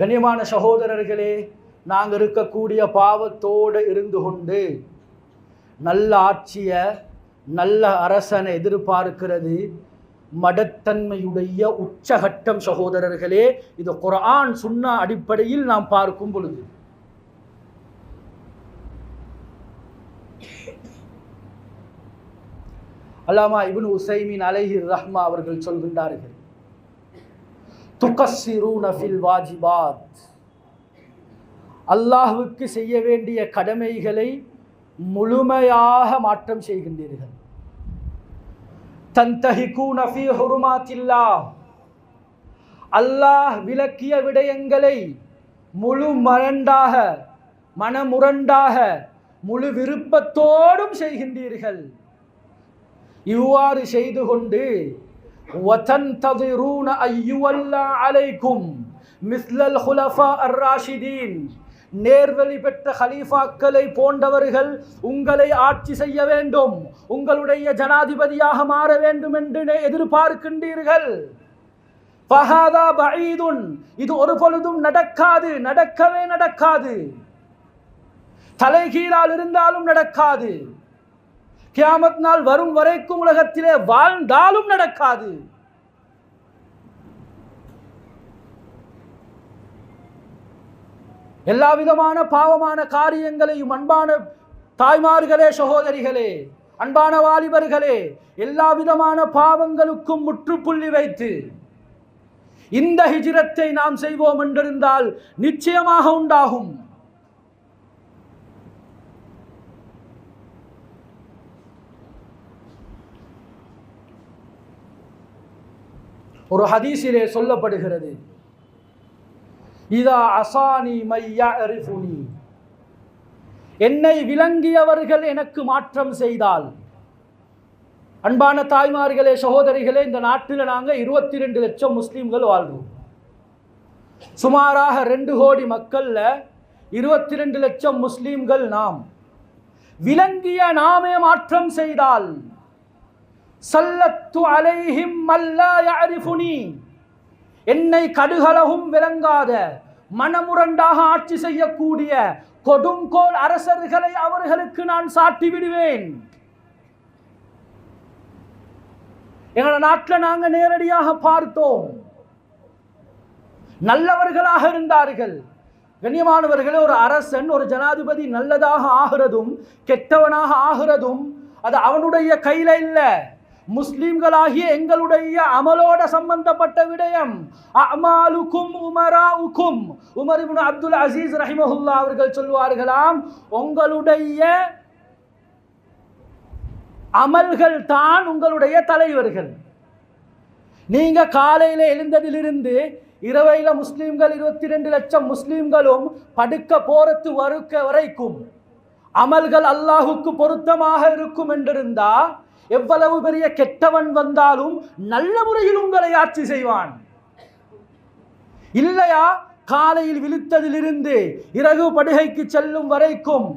கண்ணியமான சகோதரர்களே நாங்கள் இருக்கக்கூடிய பாவத்தோடு இருந்து கொண்டு நல்ல ஆட்சியை நல்ல அரசனை எதிர்பார்க்கிறது மடத்தன்மையுடைய உச்சகட்டம் சகோதரர்களே. இது குரான் சுண்ணா அடிப்படையில் நாம் பார்க்கும் பொழுது. அல்லாமா இபின் உசைமின் அலைஹி ரஹ்மா அவர்கள் சொல்கின்றார்கள். துகஸ்ஸிரூன ஃபில் வாஜிபாத். அல்லாஹுவுக்கு செய்ய வேண்டிய கடமைகளை முழுமையாக மாற்றம் செய்கின்றீர்கள். தந்தஹிகூன ஃபி ஹுருமாத்தில்லாஹ். அல்லாஹ் விளக்கிய விடயங்களை முழு மரண்டாக மனமுரண்டாக முழு விருப்பத்தோடும் செய்கின்றீர்கள். இவ்வாறு செய்து கொண்டு وَتَنْتَظِرُونَ أَنْ يُوَلَّى عَلَيْكُمْ مِثْلَ الْخُلَفَاءِ الرَّاشِدِينَ நேர்வழி பெற்ற ஹலீஃபாக்களை போன்றவர்கள் உங்களை ஆட்சி செய்ய வேண்டும் உங்களுடைய ஜனாதிபதியாக மாற வேண்டும் என்று எதிர்பார்க்கின்றீர்கள் ஃபஹாதா பஈதுன் இது ஒரு பொழுதும் நடக்காது நடக்கவே நடக்காது தலைகீழால் இருந்தாலும் நடக்காது கியாமத் நாள் வரும் வரைக்கும் உலகத்திலே வாழ்ந்தாலும் நடக்காது. எல்லா விதமான பாவமான காரியங்களையும் அன்பான தாய்மார்களே சகோதரிகளே அன்பான வாலிபர்களே எல்லா விதமான பாவங்களுக்கும் முற்றுப்புள்ளி வைத்து இந்த ஹிஜிரத்தை நாம் செய்வோம் என்றிருந்தால் நிச்சயமாக உண்டாகும். ஒரு ஹதீஸிலே சொல்லப்படுகிறது. இதா அசானி மையா என்னை விளங்கியவர்கள் எனக்கு மாற்றம் செய்தால். அன்பான தாய்மார்களே சகோதரிகளே இந்த நாட்டில் நாங்கள் இருபத்தி ரெண்டு லட்சம் முஸ்லீம்கள் வாழ்றோம். சுமாராக ரெண்டு கோடி மக்களில் இருபத்தி ரெண்டு லட்சம் முஸ்லீம்கள் நாம். விளங்கிய நாமே மாற்றம் செய்தால். சல்லத்து அலைஹிம் மல்லா யாரிஃபுனி என்னை கடுகளவும் விளங்காத மனமுரண்டாக ஆட்சி செய்யக்கூடிய கொடுங்கோல் அரசர்களை அவர்களுக்கு நான் சாட்டி விடுவேன். எங்கள நாட்டில் நாங்கள் நேரடியாக பார்த்தோம். நல்லவர்களாக இருந்தார்கள். கண்ணியமானவர்களே ஒரு அரசன் ஒரு ஜனாதிபதி நல்லதாக ஆகிறதும் கெட்டவனாக ஆகிறதும் அது அவனுடைய கையில இல்லை. முஸ்லிம்களாகிய எங்களுடைய அமலோட சம்பந்தப்பட்ட விடயம் அமாலுக்கும் உமராவுக்கும். உமர் இப்னு அப்துல் அசீஸ் ரஹிமஹுல்லா அவர்கள் சொல்வார்களாம் உங்களுடைய அமல்கள் தான் உங்களுடைய தலைவர்கள். நீங்க காலையில எழுந்ததிலிருந்து இரவையில முஸ்லிம்கள் இருபத்தி ரெண்டு லட்சம் முஸ்லிம்களும் படுக்க போறத்து வறுக்க வரைக்கும் அமல்கள் அல்லாஹுக்கு பொருத்தமாக இருக்கும் என்றிருந்தா எவ்வளவு பெரிய கெட்டவன் வந்தாலும் நல்ல முறையில் உங்களை ஆட்சி செய்வான். இல்லையா? காலையில் விழித்ததிலிருந்து இறகு படுகைக்கு செல்லும் வரைக்கும்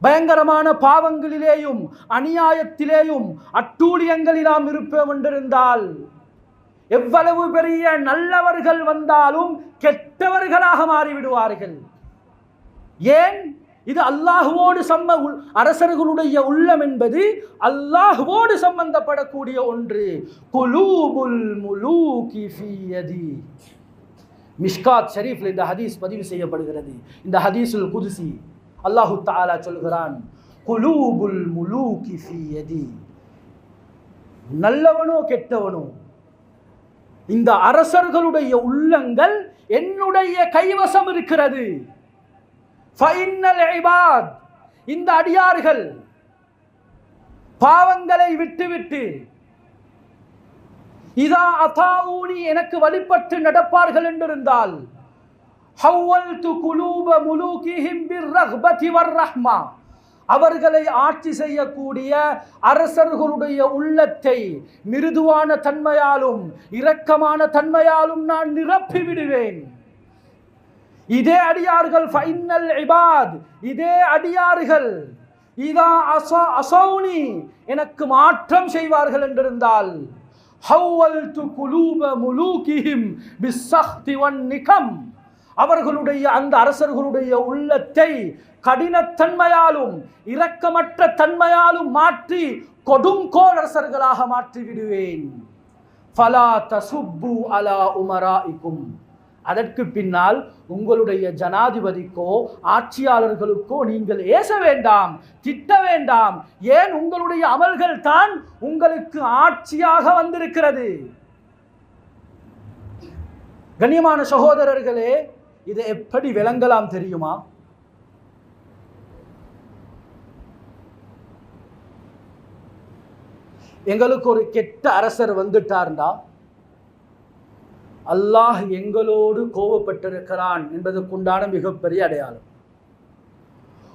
பயங்கரமான பாவங்களிலேயும் அநியாயத்திலேயும் அட்டூழியங்களில் நாம் இருப்போம் என்றிருந்தால் எவ்வளவு பெரிய நல்லவர்கள் வந்தாலும் கெட்டவர்களாக மாறிவிடுவார்கள். ஏன்? இது அல்லாஹுவோடு சம்ம உள்- அரசர்களுடைய உள்ளம் என்பது அல்லாஹுவோடு சம்பந்தப்படக்கூடிய ஒன்று. குலூபுல் முலூகி ஃபீ மிஷ்காத் ஷரீஃப்ல இந்த ஹதீஸ் பதிவு செய்யப்படுகிறது. இந்த ஹதீஸுல் குதுசி அல்லாஹு தாலா சொல்கிறான் குலூபுல் முலூகி ஃபீ நல்லவனோ கெட்டவனோ இந்த அரசர்களுடைய உள்ளங்கள் என்னுடைய கைவசம் இருக்கிறது. இந்த அடியார்கள் பாவங்களை விட்டுவிட்டு இதா அதாஊனி எனக்கு வழிபட்டு நடப்பார்கள் என்றிருந்தால் அவர்களை ஆட்சி செய்யக்கூடிய அரசர்களுடைய உள்ளத்தை மிருதுவான தன்மையாலும் இரக்கமான தன்மையாலும் நான் நிரப்பி விடுவேன் இதே அடியார்கள் ஃபைனல் இபாத். இதே அடியார்கள். இதா அசா அசௌனி. எனக்கு மாற்றம் செய்வார்கள் என்றிருந்தால் ஹவ்வல்து குலூப முலூகிஹிம் பிஸ்ஸஹ்தி வன் நிகம் அவர்களுடைய அந்த அரசர்களுடைய உள்ளத்தை கடினத்தன்மையாலும் இரக்கமற்ற தன்மையாலும் மாற்றி கொடுங்கோல் அரசர்களாக மாற்றி விடுவேன் ஃபலா தசுப்பு அலா உமராஇக்கும். அதற்கு பின்னால் உங்களுடைய ஜனாதிபதிக்கோ ஆட்சியாளர்களுக்கோ நீங்கள் ஏச வேண்டாம் திட்ட வேண்டாம். ஏன் உங்களுடைய அமல்கள் தான் உங்களுக்கு ஆட்சியாக வந்திருக்கிறது? கண்ணியமான சகோதரர்களே இதை எப்படி விளங்கலாம் தெரியுமா? எங்களுக்கு ஒரு கெட்ட அரசர் வந்துட்டார்டா. அல்லாஹ் எங்களோடு கோபப்பட்டிருக்கிறான் என்பதற்குண்டான மிகப்பெரிய அடையாளம்.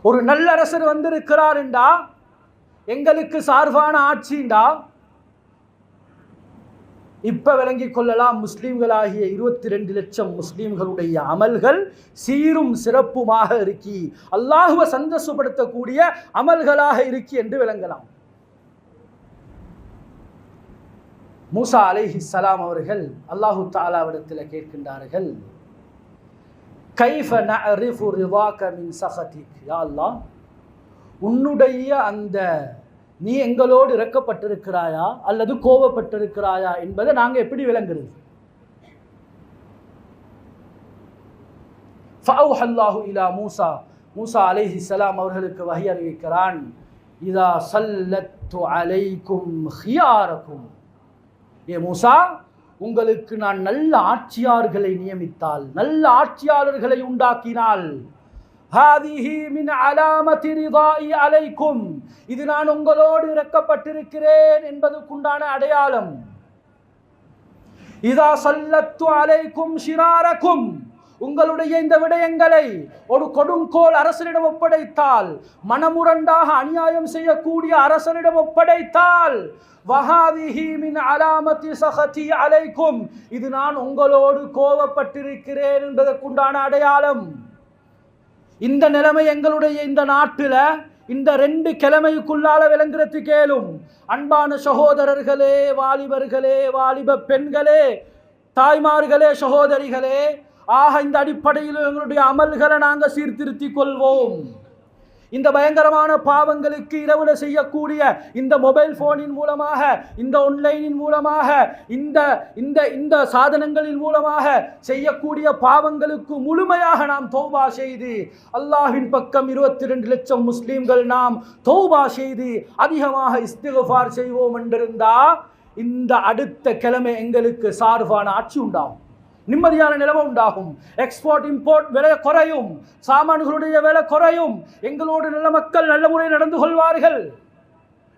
ஒரு நல்ல அரசர் வந்திருக்கிறார் என்றா எங்களுக்கு சார்பான ஆட்சிண்டா? இப்ப விளங்கிக் கொள்ளலாம் முஸ்லீம்களாகிய இருபத்தி ரெண்டு லட்சம் முஸ்லீம்களுடைய அமல்கள் சீரும் சிறப்புமாக இருக்கி அல்லாஹுவ சந்தோஷப்படுத்தக்கூடிய அமல்களாக இருக்கி என்று விளங்கலாம். மூசா அலிஹி சலாம் அவர்கள் அல்லாஹு தாலாவிடத்தில் கேட்கின்றார்கள் கைஃப நரிஃபு ரிவாக மின் சஹதிக் யா அல்லாஹ் உன்னுடைய அந்த நீ எங்களோடு இறக்கப்பட்டிருக்கிறாயா? அல்லது கோபப்பட்டிருக்கிறாயா? என்பதை நாங்கள் எப்படி விளங்குறது? ஃபஅவுஹ அல்லாஹு இலா மூசா மூசா அலைஹி சலாம் அவர்களுக்கு வகை அறிவிக்கிறான் இதா சல்லத்து அலைக்கும் ஹியாரக்கும். ஏ மூசா உங்களுக்கு நான் நல்ல ஆட்சியாளர்களை நியமித்தால் நல்ல ஆட்சியாளர்களை உண்டாக்கினால் அலைக்கும் இது நான் உங்களோடு இறக்கப்பட்டிருக்கிறேன் என்பதற்குண்டான அடையாளம். இதா சல்லத்து அலைக்கும் ஷிராரக்கும் உங்களுடைய இந்த விடயங்களை ஒரு கொடுங்கோல் அரசனிடம் ஒப்படைத்தால் மனமுரண்டாக அநியாயம் செய்யக்கூடிய அரசனிடம் ஒப்படைத்தால் அலைக்கும் இது நான் உங்களோடு கோபப்பட்டிருக்கிறேன் என்பதற்குண்டான அடையாளம். இந்த நிலைமை எங்களுடைய இந்த நாட்டில் இந்த ரெண்டு கிழமைக்குள்ளால விளங்குறது கேளும். அன்பான சகோதரர்களே வாலிபர்களே வாலிப பெண்களே தாய்மார்களே சகோதரிகளே ஆக இந்த அடிப்படையில் எங்களுடைய அமல்களை நாங்கள் சீர்திருத்திக் கொள்வோம். இந்த பயங்கரமான பாவங்களுக்கு இரவுல செய்யக்கூடிய இந்த மொபைல் போனின் மூலமாக இந்த ஆன்லைனின் மூலமாக இந்த இந்த இந்த சாதனங்களின் மூலமாக செய்யக்கூடிய பாவங்களுக்கு முழுமையாக நாம் தௌபா செய்து அல்லாஹின் பக்கம் இருபத்தி ரெண்டு லட்சம் முஸ்லீம்கள் நாம் தௌபா செய்து அதிகமாக இஸ்திகஃபார் செய்வோம் என்றிருந்தா இந்த அடுத்த கிழமை எங்களுக்கு சார்பான ஆட்சி உண்டாகும். நிம்மதியான நிலவு உண்டாகும். எக்ஸ்போர்ட் இம்போர்ட் விலை குறையும். சாமான்களுடைய விலை குறையும். எங்களோடு நல்ல மக்கள் நல்ல முறையில் நடந்து கொள்வார்கள்.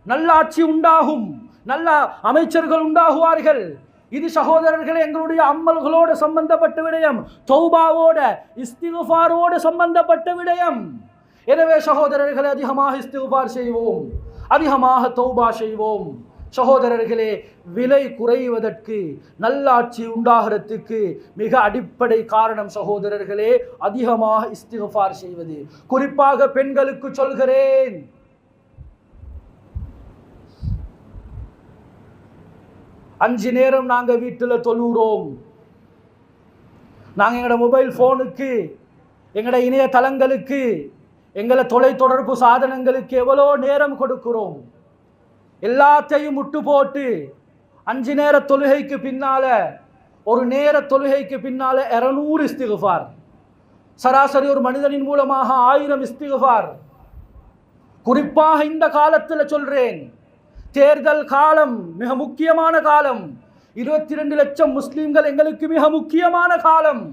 நல்ல ஆட்சி உண்டாகும். நல்ல அமைச்சர்கள் உண்டாகுவார்கள். இது சகோதரர்களே எங்களுடைய அம்மல்களோடு சம்பந்தப்பட்ட விடயம். தௌபாவோட இஸ்திகுஃபாரோடு சம்பந்தப்பட்ட விடயம். எனவே சகோதரர்களை அதிகமாக இஸ்திகுஃபார் செய்வோம். அதிகமாக தௌபா செய்வோம். சகோதரர்களே விலை குறைவதற்கு நல்லாட்சி உண்டாகிறதுக்கு மிக அடிப்படை காரணம் சகோதரர்களே அதிகமாக இஸ்திகஃபார் செய்வது. குறிப்பாக பெண்களுக்கு சொல்கிறேன். அஞ்சு நேரம் நாங்கள் வீட்டில் தொழுகிறோம். நாங்கள் எங்களோட மொபைல் ஃபோனுக்கு எங்களோட இணையதளங்களுக்கு எங்களை தொலைத்தொடர்பு சாதனங்களுக்கு எவ்வளோ நேரம் கொடுக்கிறோம்? எல்லாத்தையும் முட்டு போட்டு அஞ்சு நேர தொழுகைக்கு பின்னால ஒரு நேர தொழுகைக்கு பின்னால இரநூறு இஸ்திகுஃபார். சராசரி ஒரு மனிதனின் மூலமாக ஆயிரம் இஸ்திகுஃபார். குறிப்பாக இந்த காலத்தில் சொல்கிறேன் தேர்தல் காலம் மிக முக்கியமான காலம். இருபத்தி ரெண்டு லட்சம் முஸ்லீம்கள் எங்களுக்கு மிக முக்கியமான காலம்.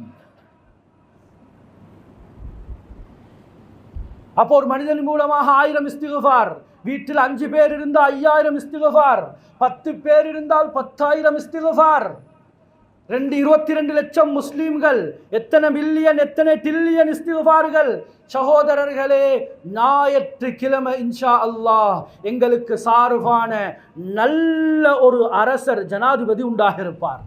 அப்போ ஒரு மனிதன் மூலமாக ஆயிரம் இஸ்திகுஃபார். வீட்டில் அஞ்சு பேர் இருந்தால் ஐயாயிரம் இஸ்திகுஃபார். பத்து பேர் இருந்தால் பத்தாயிரம் இஸ்திகுஃபார். ரெண்டு இருபத்தி ரெண்டு லட்சம் முஸ்லீம்கள் எத்தனை மில்லியன் எத்தனை டில்லியன் இஸ்திகுஃபார்கள்? சகோதரர்களே ஞாயிற்றுக்கிழமை இன்ஷா அல்லாஹ் எங்களுக்கு சார்பான நல்ல ஒரு அரசர் ஜனாதிபதி உண்டாக இருப்பார்.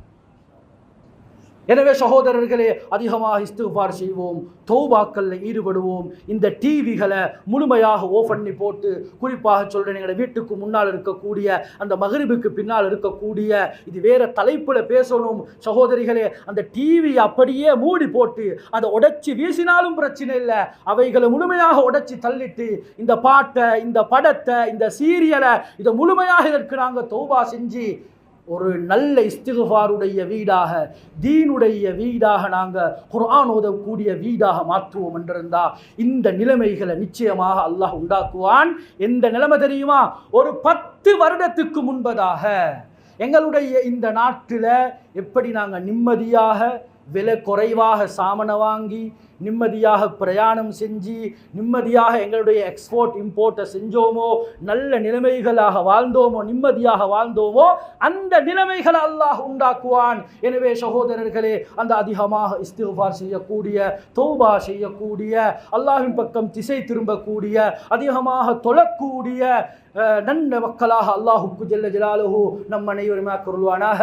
எனவே சகோதரர்களே அதிகமாக இஸ்திஃபார் செய்வோம் தௌபாக்கல்ல ஈடுபடுவோம். இந்த டிவிகளை முழுமையாக ஓஃப் பண்ணி போட்டு குறிப்பாக சொல்கிறேன் எங்களோட வீட்டுக்கு முன்னால் இருக்கக்கூடிய அந்த மகரிபுக்கு பின்னால் இருக்கக்கூடிய இது வேற தலைப்பில் பேசணும். சகோதரிகளே அந்த டிவி அப்படியே மூடி போட்டு அதை உடைச்சி வீசினாலும் பிரச்சனை இல்லை. அவைகளை முழுமையாக உடைச்சி தள்ளிட்டு இந்த பாட்டை இந்த படத்தை இந்த சீரியலை இதை முழுமையாக இதற்கு நாங்கள் தௌபா செஞ்சு ஒரு நல்ல இஸ்திகுஃபாருடைய வீடாக தீனுடைய வீடாக நாங்கள் குர்ஆன் ஓதக்கூடிய வீடாக மாற்றுவோம் என்றிருந்தா இந்த நிலைமைகளை நிச்சயமாக அல்லாஹ் உண்டாக்குவான். எந்த நிலைமை தெரியுமா? ஒரு பத்து வருடத்துக்கு முன்பதாக எங்களுடைய இந்த நாட்டில் எப்படி நாங்கள் நிம்மதியாக விலை குறைவாக சாமனை வாங்கி நிம்மதியாக பிரயாணம் செஞ்சு நிம்மதியாக எங்களுடைய எக்ஸ்போர்ட் இம்போர்ட்டை செஞ்சோமோ நல்ல நிலைமைகளாக வாழ்ந்தோமோ நிம்மதியாக வாழ்ந்தோமோ அந்த நிலைமைகளை அல்லாஹ் உண்டாக்குவான். எனவே சகோதரர்களே அந்த அதிகமாக இஸ்திஃபார் செய்யக்கூடிய தௌபா செய்யக்கூடிய அல்லாஹின் பக்கம் திசை திரும்பக்கூடிய அதிகமாக தொழக்கூடிய நன்ன மக்களாக அல்லாஹுக்கு ஜெல்ல ஜலாலுஹு நம் அனைவருமே கருள்வானாக